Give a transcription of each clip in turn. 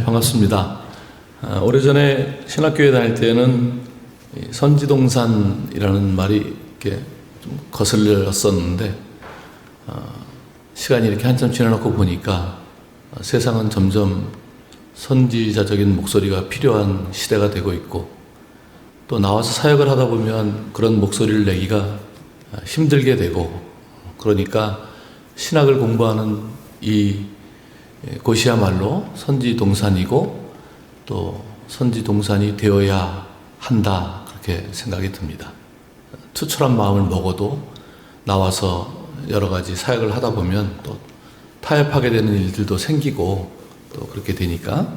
네, 반갑습니다. 아, 오래전에 신학교에 다닐 때는 이 선지동산이라는 말이 이렇게 좀 거슬렸었는데 아, 시간이 이렇게 한참 지나놓고 보니까 아, 세상은 점점 선지자적인 목소리가 필요한 시대가 되고 있고 또 나와서 사역을 하다 보면 그런 목소리를 내기가 아, 힘들게 되고 그러니까 신학을 공부하는 이 예, 곳이야말로 선지 동산이고 또 선지 동산이 되어야 한다 그렇게 생각이 듭니다. 투철한 마음을 먹어도 나와서 여러 가지 사역을 하다 보면 또 타협하게 되는 일들도 생기고 또 그렇게 되니까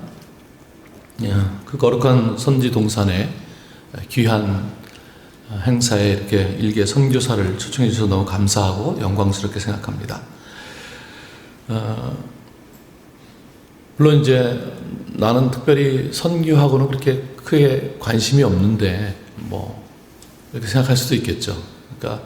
예, 그 거룩한 선지 동산에 귀한 행사에 이렇게 일개 선교사를 초청해 주셔서 너무 감사하고 영광스럽게 생각합니다. 어, 물론 이제 나는 특별히 선교하고는 그렇게 크게 관심이 없는데 뭐 이렇게 생각할 수도 있겠죠. 그러니까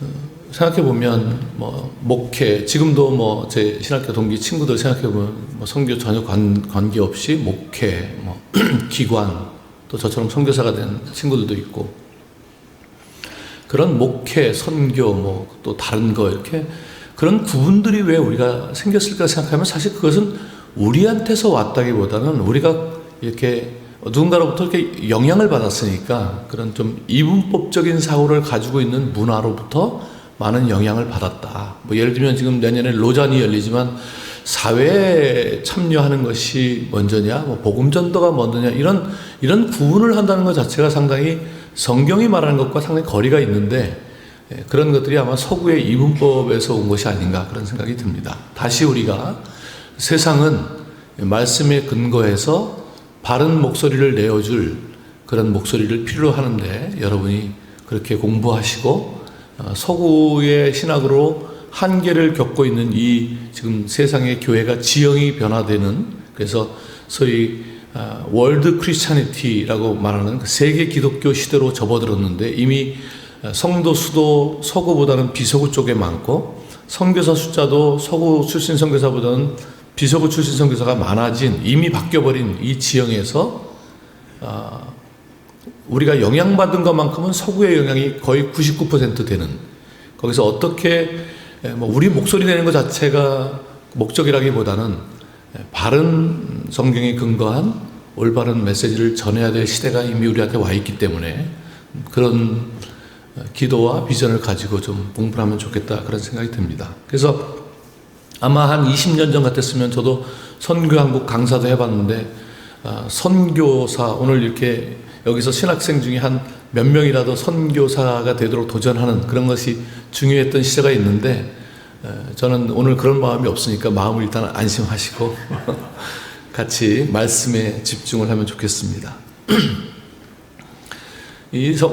어, 생각해 보면 뭐 목회 지금도 뭐 제 신학교 동기 친구들 생각해 보면 뭐 선교 전혀 관, 관계 없이 목회 뭐 기관 또 저처럼 선교사가 된 친구들도 있고 그런 목회 선교 뭐 또 다른 거 이렇게 그런 구분들이 왜 우리가 생겼을까 생각하면 사실 그것은 우리한테서 왔다기보다는 우리가 이렇게 누군가로부터 이렇게 영향을 받았으니까 그런 좀 이분법적인 사고를 가지고 있는 문화로부터 많은 영향을 받았다. 뭐 예를 들면 지금 내년에 로잔이 열리지만 사회에 참여하는 것이 먼저냐, 뭐 복음 전도가 먼저냐 이런 이런 구분을 한다는 것 자체가 상당히 성경이 말하는 것과 상당히 거리가 있는데 예, 그런 것들이 아마 서구의 이분법에서 온 것이 아닌가 그런 생각이 듭니다. 다시 우리가 세상은 말씀에 근거해서 바른 목소리를 내어줄 그런 목소리를 필요로 하는데 여러분이 그렇게 공부하시고 어, 서구의 신학으로 한계를 겪고 있는 이 지금 세상의 교회가 지형이 변화되는 그래서 소위 어, 월드 크리스찬니티라고 말하는 그 세계 기독교 시대로 접어들었는데 이미 성도 수도 서구보다는 비서구 쪽에 많고 선교사 숫자도 서구 출신 선교사보다는 비서구 출신 선교사가 많아진 이미 바뀌어버린 이 지형에서 어, 우리가 영향받은 것만큼은 서구의 영향이 거의 99% 되는 거기서 어떻게 뭐 우리 목소리 내는 것 자체가 목적이라기보다는 바른 성경에 근거한 올바른 메시지를 전해야 될 시대가 이미 우리한테 와 있기 때문에 그런 기도와 비전을 가지고 좀 공부하면 좋겠다 그런 생각이 듭니다. 그래서 아마 한 20년 전 같았으면 저도 선교 한국 강사도 해봤는데 아, 선교사 오늘 이렇게 여기서 신학생 중에 한 몇 명이라도 선교사가 되도록 도전하는 그런 것이 중요했던 시대가 있는데 저는 오늘 그런 마음이 없으니까 마음을 일단 안심하시고 같이 말씀에 집중을 하면 좋겠습니다.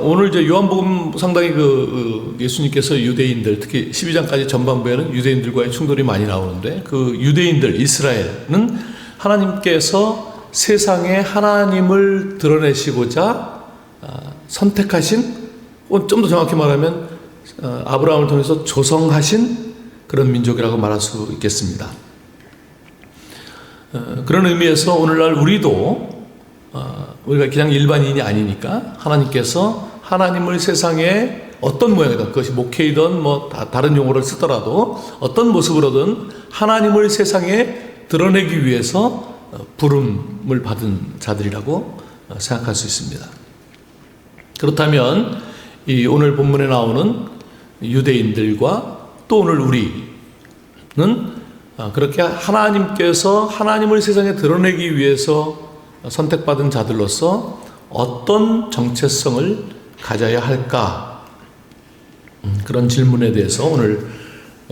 오늘 이제 요한복음 상당히 그 예수님께서 유대인들 특히 12장까지 전반부에는 유대인들과의 충돌이 많이 나오는데 그 유대인들 이스라엘은 하나님께서 세상에 하나님을 드러내시고자 아, 선택하신 어, 좀더 정확히 말하면 어, 아브라함을 통해서 조성하신 그런 민족이라고 말할 수 있겠습니다. 어, 그런 의미에서 오늘날 우리도 우리가 그냥 일반인이 아니니까 하나님께서 하나님을 세상에 어떤 모양이든 그것이 목회이든 뭐 다 른 용어를 쓰더라도 어떤 모습으로든 하나님을 세상에 드러내기 위해서 어, 부름을 받은 자들이라고 어, 생각할 수 있습니다. 그렇다면 이 오늘 본문에 나오는 유대인들과 또 오늘 우리는 어, 그렇게 하나님께서 하나님을 세상에 드러내기 위해서 선택받은 자들로서 어떤 정체성을 가져야 할까? 음, 그런 질문에 대해서 오늘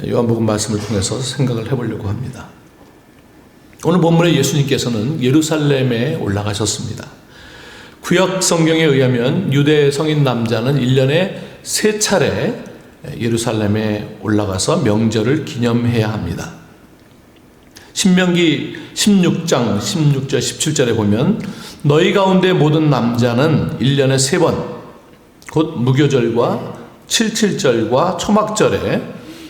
요한복음 말씀을 통해서 생각을 해보려고 합니다. 오늘 본문에 예수님께서는 예루살렘에 올라가셨습니다. 구약 성경에 의하면 유대 성인 남자는 1년에 세 차례 예루살렘에 올라가서 명절을 기념해야 합니다. 신명기 16장 16절 17절에 보면 너희 가운데 모든 남자는 1년에 세 번 곧 무교절과 칠칠절과 초막절에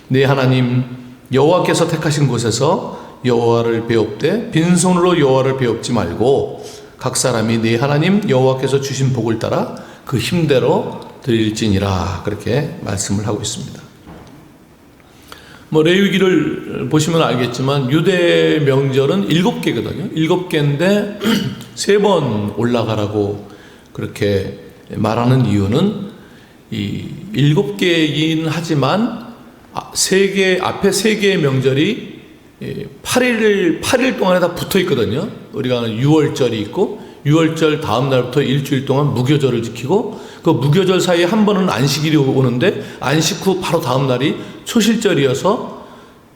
네 하나님 여호와께서 택하신 곳에서 여호와를 배웁되 빈손으로 여호와를 배웁지 말고 각 사람이 네 하나님 여호와께서 주신 복을 따라 그 힘대로 드릴지니라 그렇게 말씀을 하고 있습니다. 뭐 레위기를 보시면 알겠지만 유대 명절은 일곱 개거든요. 일곱 개인데 세 번 올라가라고 그렇게 말하는 이유는 이 일곱 개이긴 하지만 아, 세 개, 앞에 세 개의 명절이 8일, 8일 동안에 다 붙어 있거든요. 우리가 아는 6월절이 있고, 6월절 다음 날부터 일주일 동안 무교절을 지키고, 그 무교절 사이에 한 번은 안식일이 오는데, 안식 후 바로 다음 날이 초실절이어서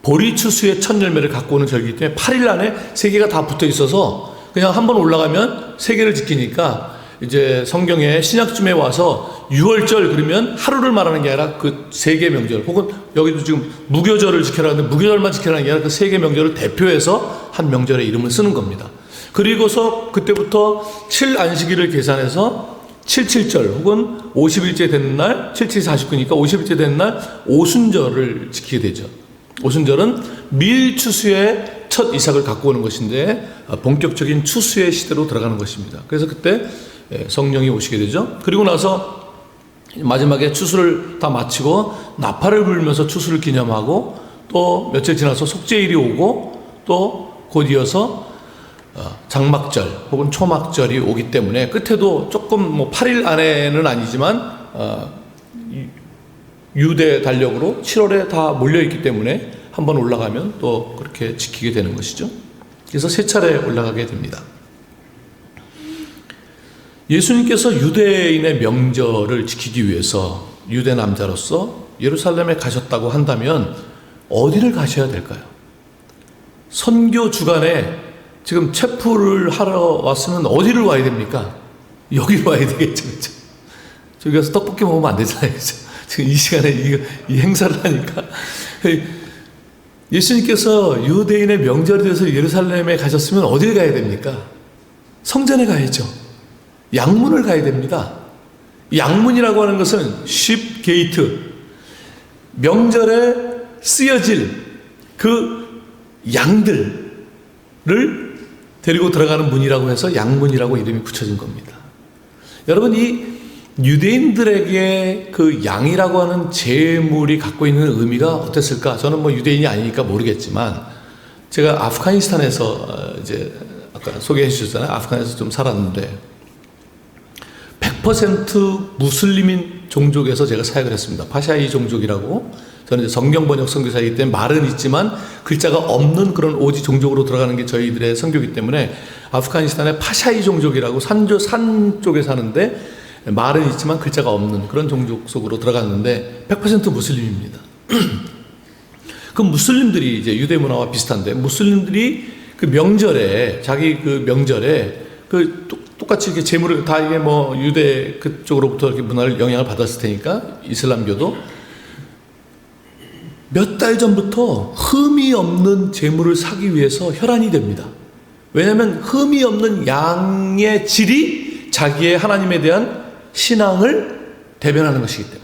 보리 추수의 첫 열매를 갖고 오는 절기이기 때문에 8일 안에 세 개가 다 붙어 있어서 그냥 한 번 올라가면 세 개를 지키니까 이제 성경에 신약쯤에 와서 6월절 그러면 하루를 말하는 게 아니라 그 세 개 명절 혹은 여기도 지금 무교절을 지켜라는데 무교절만 지켜라는 게 아니라 그 세 개 명절을 대표해서 한 명절의 이름을 쓰는 겁니다. 그리고서 그때부터 7 안식일을 계산해서 77절 혹은 50일째 되는 날 77, 49니까 50일째 되는 날 오순절을 지키게 되죠. 오순절은 밀 추수의 첫 이삭을 갖고 오는 것인데 아, 본격적인 추수의 시대로 들어가는 것입니다. 그래서 그때 예, 성령이 오시게 되죠. 그리고 나서 마지막에 추수를 다 마치고 나팔을 불면서 추수를 기념하고 또 며칠 지나서 속죄일이 오고 또 곧 이어서 어, 장막절 혹은 초막절이 오기 때문에 끝에도 조금 뭐 8일 안에는 아니지만 어, 유대 달력으로 7월에 다 몰려 있기 때문에 한번 올라가면 또 그렇게 지키게 되는 것이죠. 그래서 세 차례 올라가게 됩니다. 예수님께서 유대인의 명절을 지키기 위해서 유대 남자로서 예루살렘에 가셨다고 한다면 어디를 가셔야 될까요? 선교 주간에 지금 체포를 하러 왔으면 어디를 와야 됩니까? 여기로 와야 되겠죠. 그렇죠? 저기 가서 떡볶이 먹으면 안 되잖아요. 그렇죠? 지금 이 시간에 이, 이 행사를 하니까. 예수님께서 유대인의 명절이 돼서 예루살렘에 가셨으면 어딜 가야 됩니까? 성전에 가야죠. 양문을 가야 됩니다. 양문이라고 하는 것은 쉽 게이트. 명절에 쓰여질 그 양들을 데리고 들어가는 문이라고 해서 양문이라고 이름이 붙여진 겁니다. 여러분, 이 유대인들에게 그 양이라고 하는 재물이 갖고 있는 의미가 어땠을까? 저는 뭐 유대인이 아니니까 모르겠지만 제가 아프가니스탄에서 이제 아까 소개해 주셨잖아요. 아프간에서 좀 살았는데 100% 무슬림인 종족에서 제가 사역을 했습니다. 파샤이 종족이라고 저는 이제 성경 번역 선교사이기 때문에 말은 있지만 글자가 없는 그런 오지 종족으로 들어가는 게 저희들의 선교기 때문에 아프가니스탄의 파샤이 종족이라고 산조 산 쪽에 사는데 말은 있지만 글자가 없는 그런 종족 속으로 들어갔는데 100% 무슬림입니다. 그 무슬림들이 이제 유대 문화와 비슷한데 무슬림들이 그 명절에 자기 그 명절에 그 똑같이 이렇게 재물을 다 이게 뭐 유대 그쪽으로부터 이렇게 문화를 영향을 받았을 테니까 이슬람교도 몇 달 전부터 흠이 없는 재물을 사기 위해서 혈안이 됩니다. 왜냐하면 흠이 없는 양의 질이 자기의 하나님에 대한 신앙을 대변하는 것이기 때문에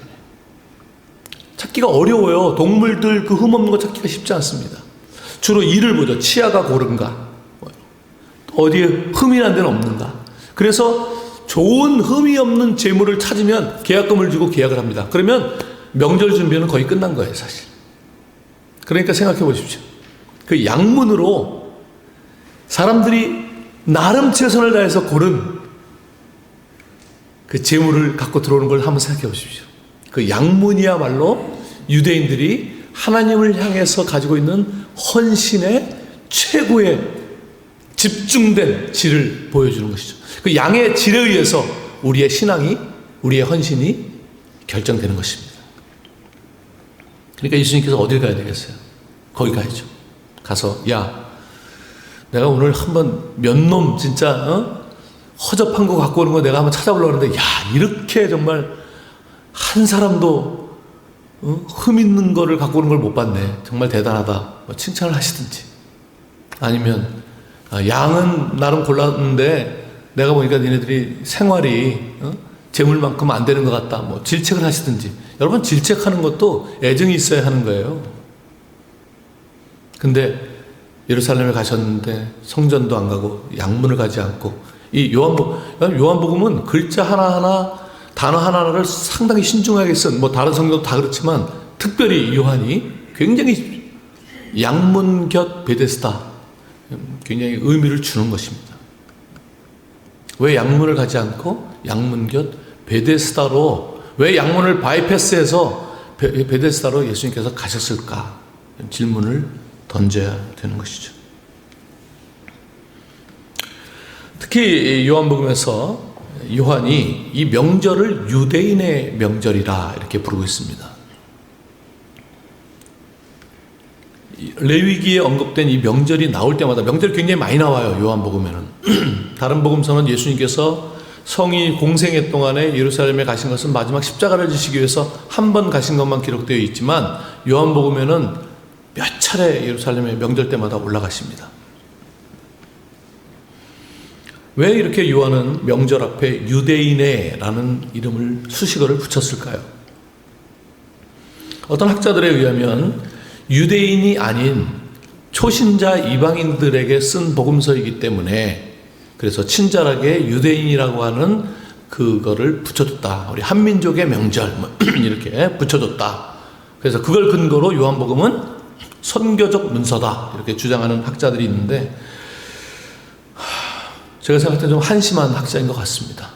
찾기가 어려워요. 동물들 그 흠 없는 거 찾기가 쉽지 않습니다. 주로 이를 보죠. 치아가 고른가, 어디에 흠이 난 데는 없는가. 그래서 좋은 흠이 없는 재물을 찾으면 계약금을 주고 계약을 합니다. 그러면 명절 준비는 거의 끝난 거예요, 사실. 그러니까 생각해 보십시오. 그 양문으로 사람들이 나름 최선을 다해서 고른 그 재물을 갖고 들어오는 걸 한번 생각해 보십시오. 그 양문이야말로 유대인들이 하나님을 향해서 가지고 있는 헌신의 최고의 집중된 질을 보여주는 것이죠. 그 양의 질에 의해서 우리의 신앙이, 우리의 헌신이 결정되는 것입니다. 그러니까 예수님께서 어딜 가야 되겠어요? 거기 가야죠. 가서, 야, 내가 오늘 한번 몇 놈 진짜, 어? 허접한 거 갖고 오는 거 내가 한번 찾아보려고 하는데, 야, 이렇게 정말 한 사람도 어? 흠 있는 거를 갖고 오는 걸 못 봤네. 정말 대단하다. 뭐 칭찬을 하시든지. 아니면, 아, 양은 나름 골랐는데, 내가 보니까 니네들이 생활이, 어? 재물만큼 안 되는 것 같다. 뭐 질책을 하시든지. 여러분, 질책하는 것도 애정이 있어야 하는 거예요. 근데 예루살렘에 가셨는데 성전도 안 가고 양문을 가지 않고 이 요한복 요한복음은 글자 하나 하나 단어 하나 하나를 상당히 신중하게 쓴 뭐 다른 성경도 다 그렇지만 특별히 요한이 굉장히 양문 곁 베데스다 굉장히 의미를 주는 것입니다. 왜 양문을 가지 않고 양문 곁 베데스다로 왜 양문을 바이패스해서 베, 베데스다로 예수님께서 가셨을까 질문을 던져야 되는 것이죠. 특히 요한복음에서 요한이 이 명절을 유대인의 명절이라 이렇게 부르고 있습니다. 레위기에 언급된 이 명절이 나올 때마다 명절이 굉장히 많이 나와요. 요한복음에는 다른 복음서는 예수님께서 성이 공생애 동안에 예루살렘에 가신 것은 마지막 십자가를 지시기 위해서 한 번 가신 것만 기록되어 있지만 요한복음에는 몇 차례 예루살렘에 명절 때마다 올라가십니다. 왜 이렇게 요한은 명절 앞에 유대인의라는 이름을 수식어를 붙였을까요? 어떤 학자들에 의하면 유대인이 아닌 초신자 이방인들에게 쓴 복음서이기 때문에 그래서 친절하게 유대인이라고 하는 그거를 붙여줬다. 우리 한민족의 명절 뭐 이렇게 붙여줬다. 그래서 그걸 근거로 요한복음은 선교적 문서다 이렇게 주장하는 학자들이 있는데 제가 생각할 때 좀 한심한 학자인 것 같습니다.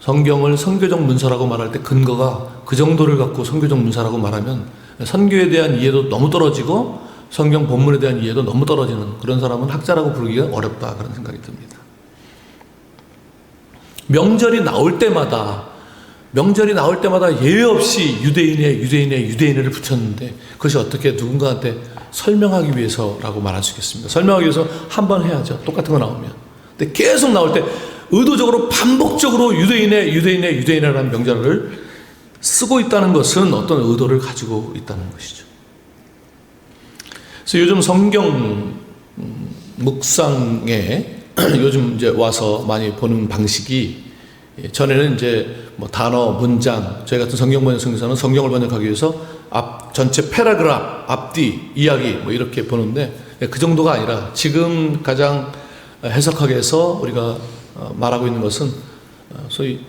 성경을 선교적 문서라고 말할 때 근거가 그 정도를 갖고 선교적 문서라고 말하면 선교에 대한 이해도 너무 떨어지고 성경 본문에 대한 이해도 너무 떨어지는 그런 사람은 학자라고 부르기가 어렵다 그런 생각이 듭니다. 명절이 나올 때마다 명절이 나올 때마다 예외 없이 유대인의 유대인의 유대인을 붙였는데 그것이 어떻게 누군가한테 설명하기 위해서라고 말할 수 있겠습니다. 설명하기 위해서 한 번 해야죠. 똑같은 거 나오면. 근데 계속 나올 때 의도적으로 반복적으로 유대인의 유대인의 유대인이라는 명절을 쓰고 있다는 것은 어떤 의도를 가지고 있다는 것이죠. 그래서 요즘 성경 음, 묵상에 요즘 이제 와서 많이 보는 방식이 예, 전에는 이제 뭐 단어, 문장, 저희 같은 성경 번역 성경사는 성경을 번역하기 위해서 앞 전체 패러그랍, 앞뒤, 이야기 뭐 이렇게 보는데 예, 그 정도가 아니라 지금 가장 해석하기 위해서 우리가 어, 말하고 있는 것은 어, 소위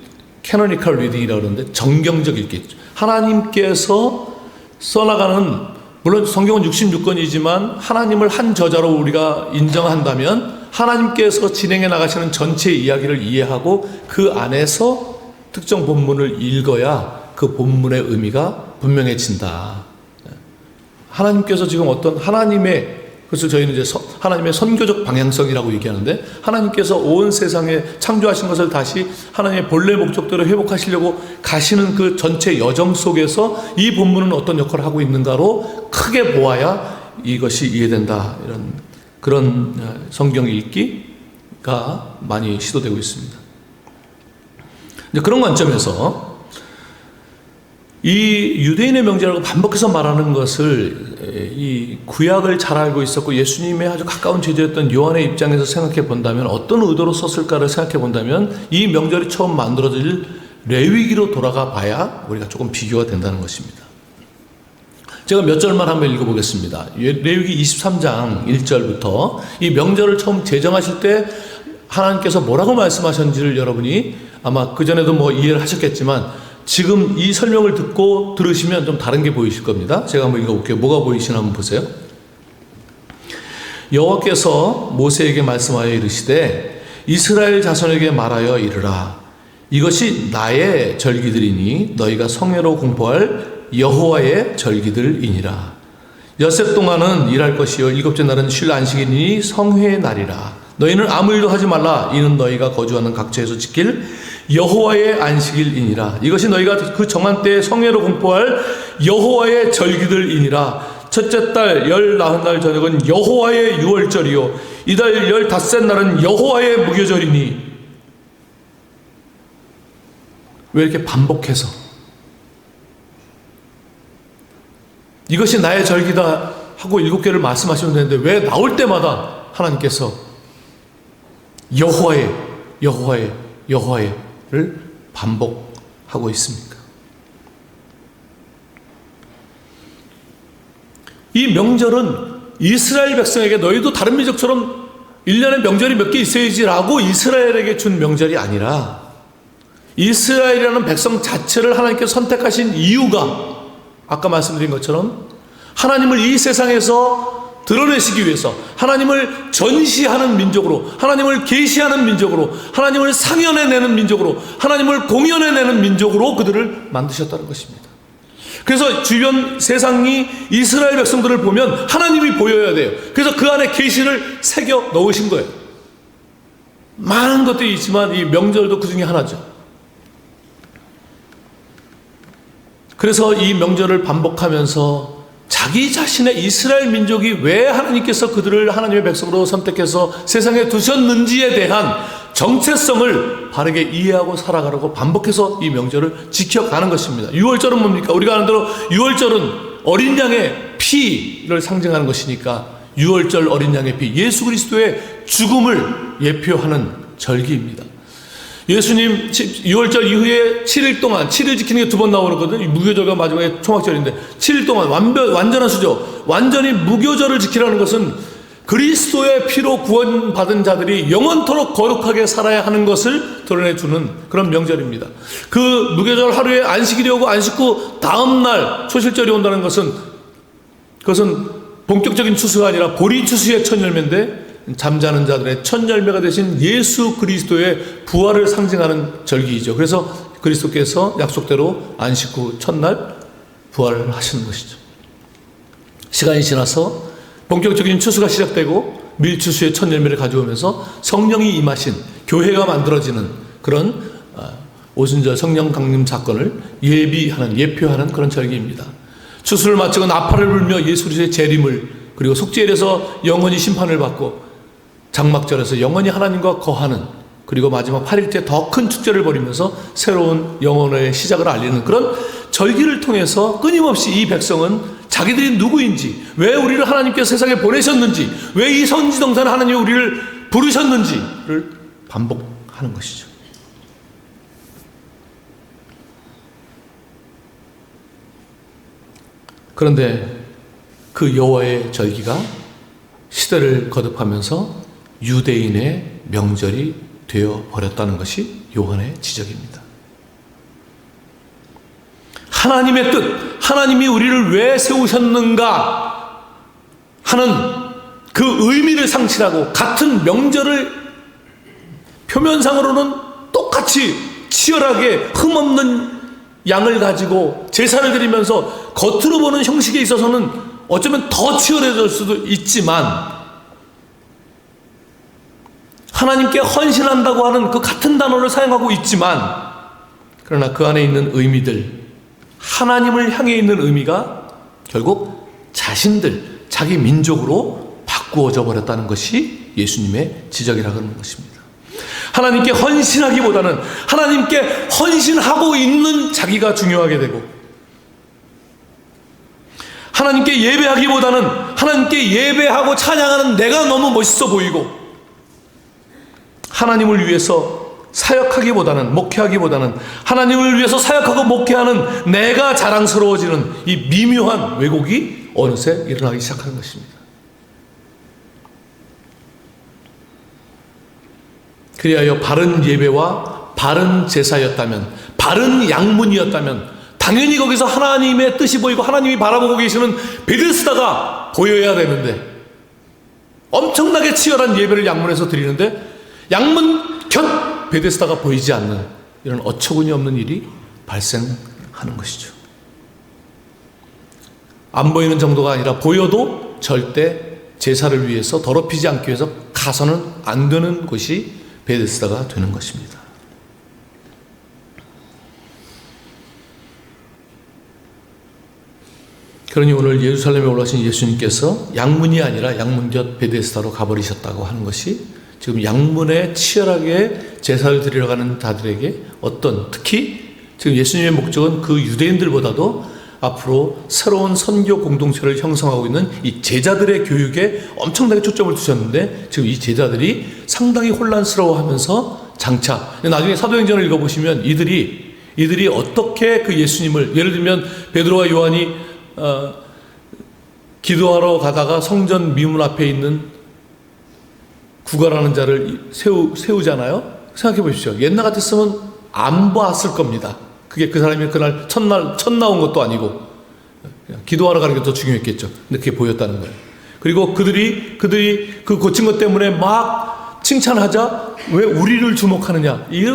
캐노니컬 리딩이라고 그러는데 정경적 읽기. 하나님께서 써나가는 물론 성경은 66권이지만 하나님을 한 저자로 우리가 인정한다면 하나님께서 진행해 나가시는 전체 이야기를 이해하고 그 안에서 특정 본문을 읽어야 그 본문의 의미가 분명해진다. 하나님께서 지금 어떤 하나님의 그래서 저희는 이제 하나님의 선교적 방향성이라고 얘기하는데 하나님께서 온 세상에 창조하신 것을 다시 하나님의 본래 목적대로 회복하시려고 가시는 그 전체 여정 속에서 이 본문은 어떤 역할을 하고 있는가로 크게 보아야 이것이 이해된다 이런 그런 성경 읽기가 많이 시도되고 있습니다. 그런 관점에서 이 유대인의 명제라고 반복해서 말하는 것을 이 구약을 잘 알고 있었고 예수님의 아주 가까운 제자였던 요한의 입장에서 생각해 본다면 어떤 의도로 썼을까를 생각해 본다면 이 명절이 처음 만들어질 레위기로 돌아가 봐야 우리가 조금 비교가 된다는 것입니다. 제가 몇 절만 한번 읽어보겠습니다. 레위기 23장 1절부터 이 명절을 처음 제정하실 때 하나님께서 뭐라고 말씀하셨는지를 여러분이 아마 그전에도 뭐 이해를 하셨겠지만 지금 이 설명을 듣고 들으시면 좀 다른 게 보이실 겁니다. 제가 한번 읽어볼게요. 뭐가 보이시나 한번 보세요. 여호와께서 모세에게 말씀하여 이르시되 이스라엘 자손에게 말하여 이르라 이것이 나의 절기들이니 너희가 성회로 공포할 여호와의 절기들이니라 여섯 동안은 일할 것이요 일곱째 날은 쉴 안식이니 성회의 날이라 너희는 아무 일도 하지 말라 이는 너희가 거주하는 각처에서 지킬 여호와의 안식일이니라. 이것이 너희가 그 정한 때에 성회로 공포할 여호와의 절기들이니라. 첫째 달 열 나흔 날 저녁은 여호와의 유월절이요. 이달 열 닷새 날은 여호와의 무교절이니. 왜 이렇게 반복해서? 이것이 나의 절기다 하고 일곱 개를 말씀하시면 되는데 왜 나올 때마다 하나님께서 여호와의 여호와의 여호와의 를 반복하고 있습니까? 이 명절은 이스라엘 백성에게 너희도 다른 민족처럼 1년에 명절이 몇 개 있어야지라고 이스라엘에게 준 명절이 아니라 이스라엘이라는 백성 자체를 하나님께서 선택하신 이유가 아까 말씀드린 것처럼 하나님을 이 세상에서 드러내시기 위해서 하나님을 전시하는 민족으로 하나님을 계시하는 민족으로 하나님을 상연해내는 민족으로 하나님을 공연해내는 민족으로 그들을 만드셨다는 것입니다. 그래서 주변 세상이 이스라엘 백성들을 보면 하나님이 보여야 돼요. 그래서 그 안에 계시를 새겨 넣으신 거예요. 많은 것들이 있지만 이 명절도 그 중에 하나죠. 그래서 이 명절을 반복하면서 자기 자신의 이스라엘 민족이 왜 하나님께서 그들을 하나님의 백성으로 선택해서 세상에 두셨는지에 대한 정체성을 바르게 이해하고 살아가려고 반복해서 이 명절을 지켜가는 것입니다. 6월절은 뭡니까? 우리가 아는 대로 6월절은 어린 양의 피를 상징하는 것이니까 6월절 어린 양의 피, 예수 그리스도의 죽음을 예표하는 절기입니다. 예수님 6월절 이후에 7일 동안 7일 지키는 게 두 번 나오거든요. 무교절과 마지막에 총학절인데 7일 동안 완전 완전한 수죠. 완전히 무교절을 지키라는 것은 그리스도의 피로 구원받은 자들이 영원토록 거룩하게 살아야 하는 것을 드러내 주는 그런 명절입니다. 그 무교절 하루에 안식일이 오고 안식 후 다음 날 초실절이 온다는 것은 그것은 본격적인 추수가 아니라 보리 추수의 첫 열매인데 잠자는 자들의 첫 열매가 되신 예수 그리스도의 부활을 상징하는 절기이죠. 그래서 그리스도께서 약속대로 안식 후 첫날 부활을 하시는 것이죠. 시간이 지나서 본격적인 추수가 시작되고 밀추수의 첫 열매를 가져오면서 성령이 임하신 교회가 만들어지는 그런 아, 오순절 성령 강림 사건을 예비하는 예표하는 그런 절기입니다. 추수를 마치고 나팔을 불며 예수 그리스도의 재림을 그리고 속죄일에서 영원히 심판을 받고 장막절에서 영원히 하나님과 거하는 그리고 마지막 8일째 더큰 축제를 벌이면서 새로운 영혼의 시작을 알리는 그런 절기를 통해서 끊임없이 이 백성은 자기들이 누구인지, 왜 우리를 하나님께서 세상에 보내셨는지, 왜 이 선지동산에 하나님이 우리를 부르셨는지를 반복하는 것이죠. 그런데 그 여호와의 절기가 시대를 거듭하면서 유대인의 명절이 되어 버렸다는 것이 요한의 지적입니다. 하나님의 뜻, 하나님이 우리를 왜 세우셨는가 하는 그 의미를 상실하고 같은 명절을 표면상으로는 똑같이 치열하게 흠없는 양을 가지고 제사를 드리면서 겉으로 보는 형식에 있어서는 어쩌면 더 치열해질 수도 있지만 하나님께 헌신한다고 하는 그 같은 단어를 사용하고 있지만 그러나 그 안에 있는 의미들 하나님을 향해 있는 의미가 결국 자신들 자기 민족으로 바꾸어져 버렸다는 것이 예수님의 지적이라고 하는 것입니다. 하나님께 헌신하기보다는 하나님께 헌신하고 있는 자기가 중요하게 되고 하나님께 예배하기보다는 하나님께 예배하고 찬양하는 내가 너무 멋있어 보이고 하나님을 위해서 사역하기보다는 목회하기보다는 하나님을 위해서 사역하고 목회하는 내가 자랑스러워지는 이 미묘한 왜곡이 어느새 일어나기 시작하는 것입니다. 그리하여 바른 예배와 바른 제사였다면 바른 양문이었다면 당연히 거기서 하나님의 뜻이 보이고 하나님이 바라보고 계시는 베데스다가 보여야 되는데 엄청나게 치열한 예배를 양문에서 드리는데 양문 곁 베데스다가 보이지 않는 이런 어처구니 없는 일이 발생하는 것이죠. 안 보이는 정도가 아니라 보여도 절대 제사를 위해서 더럽히지 않기 위해서 가서는 안 되는 곳이 베데스다가 되는 것입니다. 그러니 오늘 예루살렘에 올라오신 예수님께서 양문이 아니라 양문 곁 베데스다로 가버리셨다고 하는 것이 지금 양문에 치열하게 제사를 드리러 가는 자들에게 어떤 특히 지금 예수님의 목적은 그 유대인들보다도 앞으로 새로운 선교 공동체를 형성하고 있는 이 제자들의 교육에 엄청나게 초점을 두셨는데 지금 이 제자들이 상당히 혼란스러워 하면서 장차 나중에 사도행전을 읽어 보시면 이들이 이들이 어떻게 그 예수님을 예를 들면 베드로와 요한이 어, 기도하러 가다가 성전 미문 앞에 있는 구걸하는 자를 세우, 세우잖아요. 생각해 보십시오. 옛날 같았으면 안 봤을 겁니다. 그게 그 사람이 그날 첫날, 첫 나온 것도 아니고, 기도하러 가는 게 더 중요했겠죠. 근데 그게 보였다는 거예요. 그리고 그들이, 그들이 그 고친 것 때문에 막 칭찬하자, 왜 우리를 주목하느냐. 이게,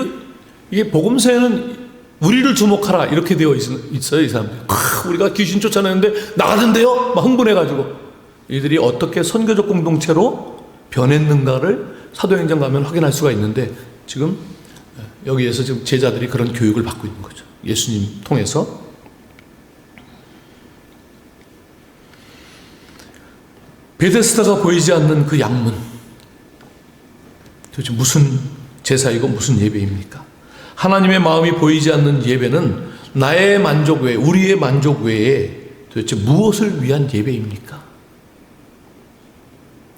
이게 복음서에는 우리를 주목하라. 이렇게 되어 있- 있어요, 이 사람들. 크, 우리가 귀신 쫓아내는데 나가는데요? 막 흥분해가지고. 이들이 어떻게 선교적 공동체로 변했는가를 사도행전 가면 확인할 수가 있는데 지금 여기에서 지금 제자들이 그런 교육을 받고 있는 거죠. 예수님 통해서. 베데스다가 보이지 않는 그 양문. 도대체 무슨 제사이고 무슨 예배입니까? 하나님의 마음이 보이지 않는 예배는 나의 만족 외에, 우리의 만족 외에 도대체 무엇을 위한 예배입니까?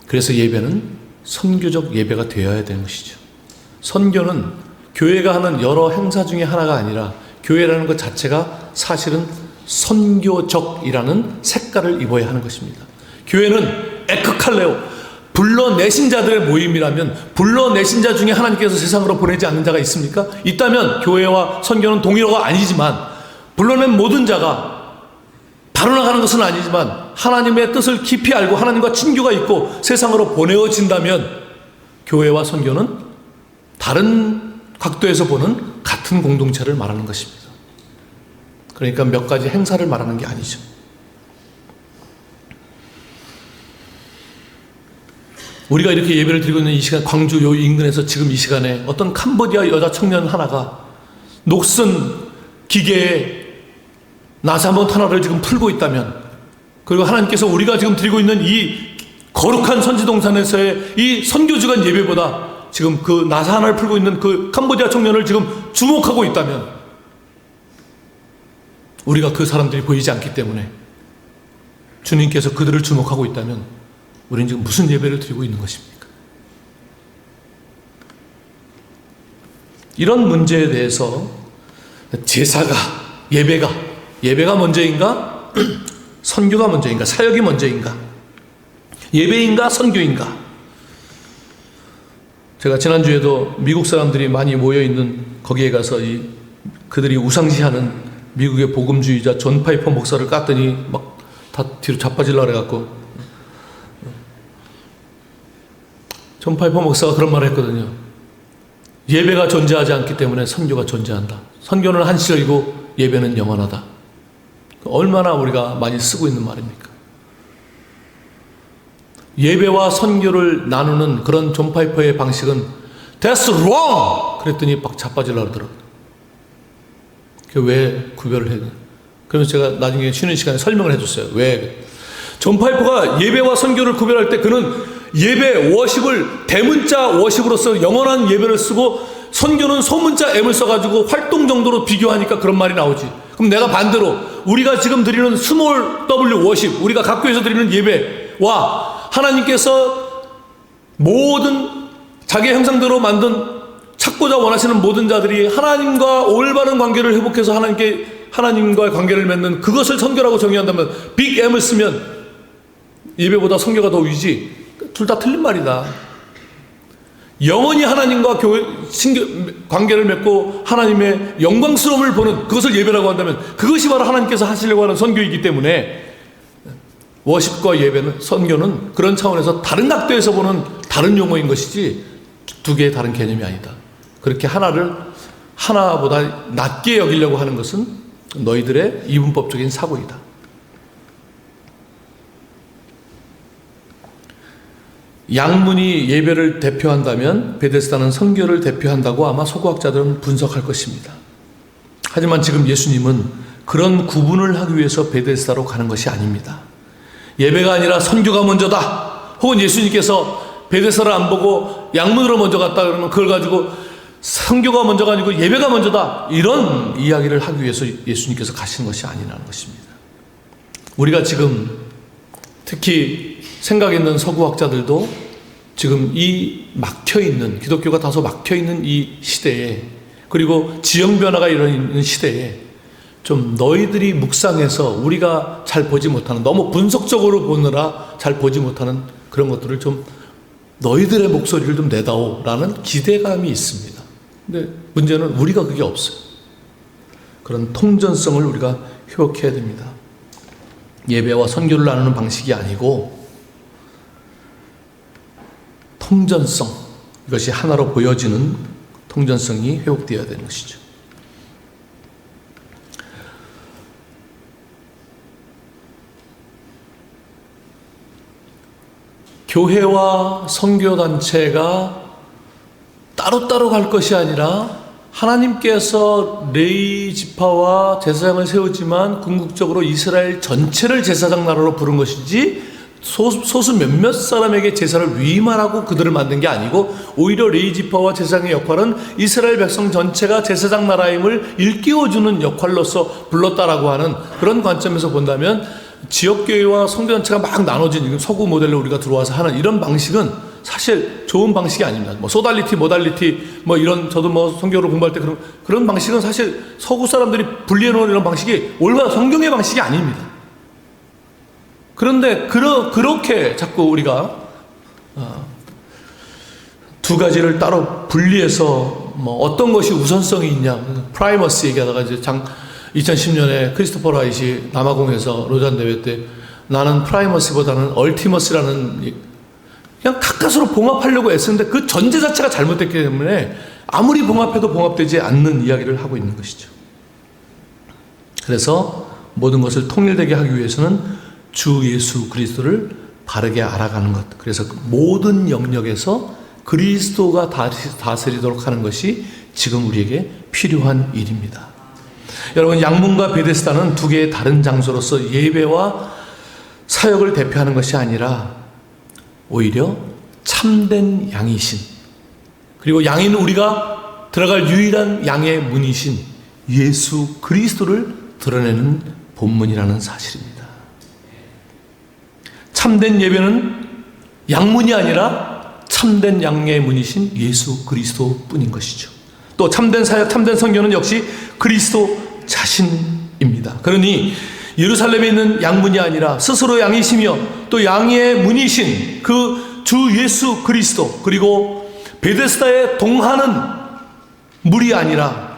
그래서 예배는 선교적 예배가 되어야 되는 것이죠. 선교는 교회가 하는 여러 행사 중에 하나가 아니라 교회라는 것 자체가 사실은 선교적이라는 색깔을 입어야 하는 것입니다. 교회는 에크칼레오 불러내신 자들의 모임이라면 불러내신 자 중에 하나님께서 세상으로 보내지 않는 자가 있습니까? 있다면 교회와 선교는 동일어가 아니지만 불러낸 모든 자가 바로 나가는 것은 아니지만 하나님의 뜻을 깊이 알고 하나님과 친교가 있고 세상으로 보내어진다면 교회와 선교는 다른 각도에서 보는 같은 공동체를 말하는 것입니다. 그러니까 몇 가지 행사를 말하는 게 아니죠. 우리가 이렇게 예배를 드리고 있는 이 시간, 광주 요 인근에서 지금 이 시간에 어떤 캄보디아 여자 청년 하나가 녹슨 기계에 나사못 하나를 지금 풀고 있다면, 그리고 하나님께서 우리가 지금 드리고 있는 이 거룩한 선지동산에서의 이 선교주간 예배보다 지금 그 나사 하나를 풀고 있는 그 캄보디아 청년을 지금 주목하고 있다면, 우리가 그 사람들이 보이지 않기 때문에 주님께서 그들을 주목하고 있다면 우리는 지금 무슨 예배를 드리고 있는 것입니까? 이런 문제에 대해서 제사가 예배가 예배가 먼저인가 선교가 먼저인가 사역이 먼저인가 예배인가 선교인가 제가 지난주에도 미국 사람들이 많이 모여 있는 거기에 가서 이 그들이 우상시하는 미국의 복음주의자 존 파이퍼 목사를 깠더니 막 다 뒤로 자빠질라 그래갖고 존 파이퍼 목사가 그런 말을 했거든요. 예배가 존재하지 않기 때문에 선교가 존재한다. 선교는 한시적이고 예배는 영원하다. 얼마나 우리가 많이 쓰고 있는 말입니까? 예배와 선교를 나누는 그런 존 파이퍼의 방식은 That's wrong! 그랬더니 막 자빠질라 그러더라고요. 그왜 구별을 해야 돼? 그래서 제가 나중에 쉬는 시간에 설명을 해줬어요. 왜? 존 파이퍼가 예배와 선교를 구별할 때 그는 예배 워십을 대문자 워십으로서 영원한 예배를 쓰고 선교는 소문자 M을 써가지고 활동 정도로 비교하니까 그런 말이 나오지. 그럼 내가 반대로 우리가 지금 드리는 스몰 W 워십 우리가 각교에서 드리는 예배와 하나님께서 모든 자기 형상대로 만든 찾고자 원하시는 모든 자들이 하나님과 올바른 관계를 회복해서 하나님께 하나님과의 관계를 맺는 그것을 선교라고 정의한다면 빅 M을 쓰면 예배보다 선교가 더 위지 둘 다 틀린 말이다. 영원히 하나님과 교회 관계를 맺고 하나님의 영광스러움을 보는 그것을 예배라고 한다면 그것이 바로 하나님께서 하시려고 하는 선교이기 때문에 워십과 예배는 선교는 그런 차원에서 다른 각도에서 보는 다른 용어인 것이지 두 개의 다른 개념이 아니다. 그렇게 하나를 하나보다 낮게 여기려고 하는 것은 너희들의 이분법적인 사고이다. 양문이 예배를 대표한다면 베데스다는 선교를 대표한다고 아마 소고학자들은 분석할 것입니다. 하지만 지금 예수님은 그런 구분을 하기 위해서 베데스다로 가는 것이 아닙니다. 예배가 아니라 선교가 먼저다. 혹은 예수님께서 베데스다를 안 보고 양문으로 먼저 갔다 그러면 그걸 가지고 선교가 먼저가 아니고 예배가 먼저다. 이런 이야기를 하기 위해서 예수님께서 가신 것이 아니라는 것입니다. 우리가 지금 특히 생각 있는 서구학자들도 지금 이 막혀 있는 기독교가 다소 막혀 있는 이 시대에 그리고 지형 변화가 일어나는 시대에 좀 너희들이 묵상해서 우리가 잘 보지 못하는 너무 분석적으로 보느라 잘 보지 못하는 그런 것들을 좀 너희들의 목소리를 좀 내다오라는 기대감이 있습니다. 근데 문제는 우리가 그게 없어요. 그런 통전성을 우리가 회복해야 됩니다. 예배와 선교를 나누는 방식이 아니고 통전성 이것이 하나로 보여지는 통전성이 회복되어야 되는 것이죠. 교회와 선교 단체가 따로따로 갈 것이 아니라 하나님께서 레이 지파와 제사장을 세우지만 궁극적으로 이스라엘 전체를 제사장 나라로 부른 것이지 소수, 몇몇 사람에게 제사를 위임하라고 그들을 만든 게 아니고 오히려 레이 지파와 제사장의 역할은 이스라엘 백성 전체가 제사장 나라임을 일깨워주는 역할로서 불렀다라고 하는 그런 관점에서 본다면 지역교회와 성교 단체가 막 나눠진 지금 서구 모델로 우리가 들어와서 하는 이런 방식은 사실 좋은 방식이 아닙니다. 뭐 소달리티, 모달리티 뭐 이런 저도 뭐 성경을 공부할 때 그런 그런 방식은 사실 서구 사람들이 분리해 놓은 이런 방식이 올바른 성경의 방식이 아닙니다. 그런데 그러, 그렇게 자꾸 우리가 어, 두 가지를 따로 분리해서 뭐 어떤 것이 우선성이 있냐 프라이머스 얘기하다가 이제 장 2010년에 크리스토퍼 라이시 남아공에서 로잔 대회 때 나는 프라이머스보다는 얼티머스라는 그냥 가까스로 봉합하려고 애쓰는데 그 전제 자체가 잘못됐기 때문에 아무리 봉합해도 봉합되지 않는 이야기를 하고 있는 것이죠. 그래서 모든 것을 통일되게 하기 위해서는 주 예수 그리스도를 바르게 알아가는 것. 그래서 모든 영역에서 그리스도가 다스리도록 하는 것이 지금 우리에게 필요한 일입니다. 여러분 양문과 베데스다는 두 개의 다른 장소로서 예배와 사역을 대표하는 것이 아니라 오히려 참된 양이신 그리고 양인 우리가 들어갈 유일한 양의 문이신 예수 그리스도를 드러내는 본문이라는 사실입니다. 참된 예배는 양문이 아니라 참된 양의 문이신 예수 그리스도 뿐인 것이죠. 또 참된 사역, 참된 성경은 역시 그리스도 자신입니다. 그러니 예루살렘에 있는 양문이 아니라 스스로 양이시며 또 양의 문이신 그 주 예수 그리스도 그리고 베데스다에 동하는 물이 아니라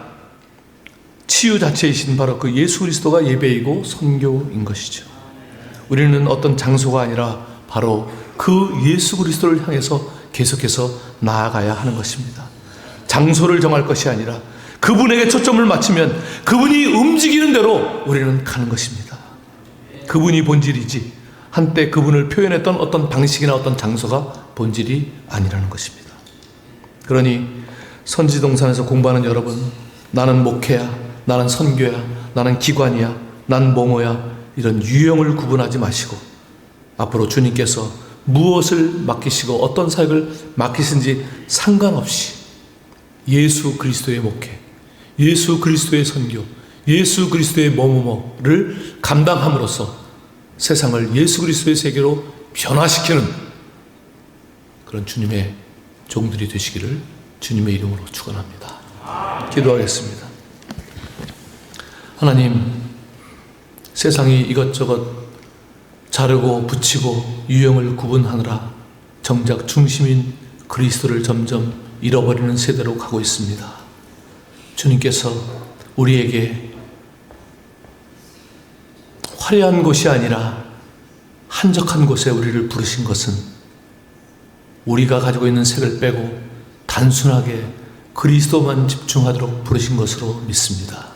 치유 자체이신 바로 그 예수 그리스도가 예배이고 선교인 것이죠. 우리는 어떤 장소가 아니라 바로 그 예수 그리스도를 향해서 계속해서 나아가야 하는 것입니다. 장소를 정할 것이 아니라 그분에게 초점을 맞추면 그분이 움직이는 대로 우리는 가는 것입니다. 그분이 본질이지 한때 그분을 표현했던 어떤 방식이나 어떤 장소가 본질이 아니라는 것입니다. 그러니 선지동산에서 공부하는 여러분, 나는 목회야, 나는 선교야, 나는 기관이야, 난 뭐뭐야 이런 유형을 구분하지 마시고 앞으로 주님께서 무엇을 맡기시고 어떤 사역을 맡기신지 상관없이 예수 그리스도의 목회, 예수 그리스도의 선교, 예수 그리스도의 뭐뭐뭐를 감당함으로써 세상을 예수 그리스도의 세계로 변화시키는 그런 주님의 종들이 되시기를 주님의 이름으로 축원합니다. 기도하겠습니다. 하나님 세상이 이것저것 자르고 붙이고 유형을 구분하느라 정작 중심인 그리스도를 점점 잃어버리는 세대로 가고 있습니다. 주님께서 우리에게 화려한 곳이 아니라 한적한 곳에 우리를 부르신 것은 우리가 가지고 있는 색을 빼고 단순하게 그리스도만 집중하도록 부르신 것으로 믿습니다.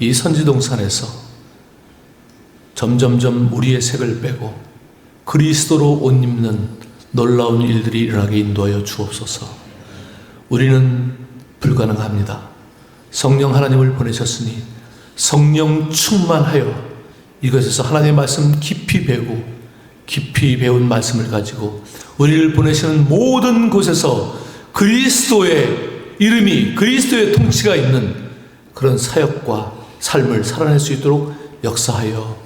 이 선지동산에서 점점점 우리의 색을 빼고 그리스도로 옷 입는 놀라운 일들이 일어나게 인도하여 주옵소서. 우리는 불가능합니다. 성령 하나님을 보내셨으니 성령 충만하여 이것에서 하나님의 말씀 깊이 배우고 깊이 배운 말씀을 가지고 우리를 보내시는 모든 곳에서 그리스도의 이름이 그리스도의 통치가 있는 그런 사역과 삶을 살아낼 수 있도록 역사하여